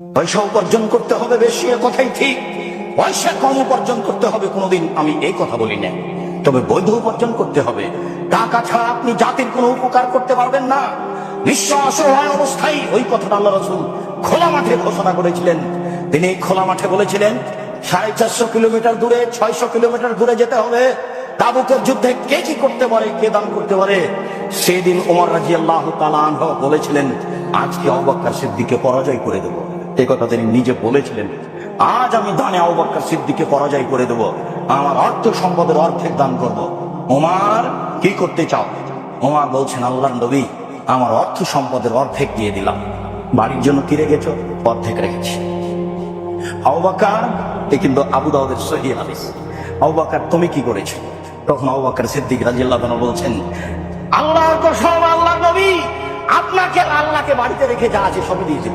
পয়সা উপার্জন করতে হবে বেশি, এ কথাই ঠিক। পয়সা কম উপার্জন করতে হবে, কোনোদিন আমি এই কথা বলি না তবে বৈধ উপার্জন করতে হবে। টাকা ছাড়া আপনি জাতির কোনো উপকার করতে পারবেন না। অসহায় অবস্থায় ওই কথাটা আল্লাহ রসুল খোলা মাঠে ঘোষণা করেছিলেন। তিনি খোলা মাঠে বলেছিলেন, সাড়ে চারশো কিলোমিটার দূরে ছয়শো কিলোমিটার দূরে যেতে হবে। তাবুকের যুদ্ধে কে কি করতে পারে, কে দান করতে পারে? সেদিন ওমর রাজি আল্লাহ বলেছিলেন, আজকে অবাক্কার সিদ্দিকে পরাজয় করে দেব। এ কথা তিনি নিজে বলেছিলেন। আজ আমি দানে অবাক্কার সিদ্দিকে পরাজয় করে দেব। আমার অর্থ সম্পদের অর্ধেক দান করব। ওমার, কি করতে চাও? ওমার বলছেন আল্লাহ নবী, আমার অর্থ সম্পদের অর্ধেক দিয়ে দিলাম। বাড়ির জন্য কি রেখেছো? অর্ধেক রেখেছি। আবাকার এ কিন্তু আবু দাউদের সহি হাদিস। তুমি কি করেছ? তখন আবাকার সিদ্দিক রাজিয়াল্লাহ বলছেন, আল্লাহর কসম আল্লাহ নবী, আপনাকে আল্লাহকে বাড়িতে রেখে যা আছে সবই দিয়েছেন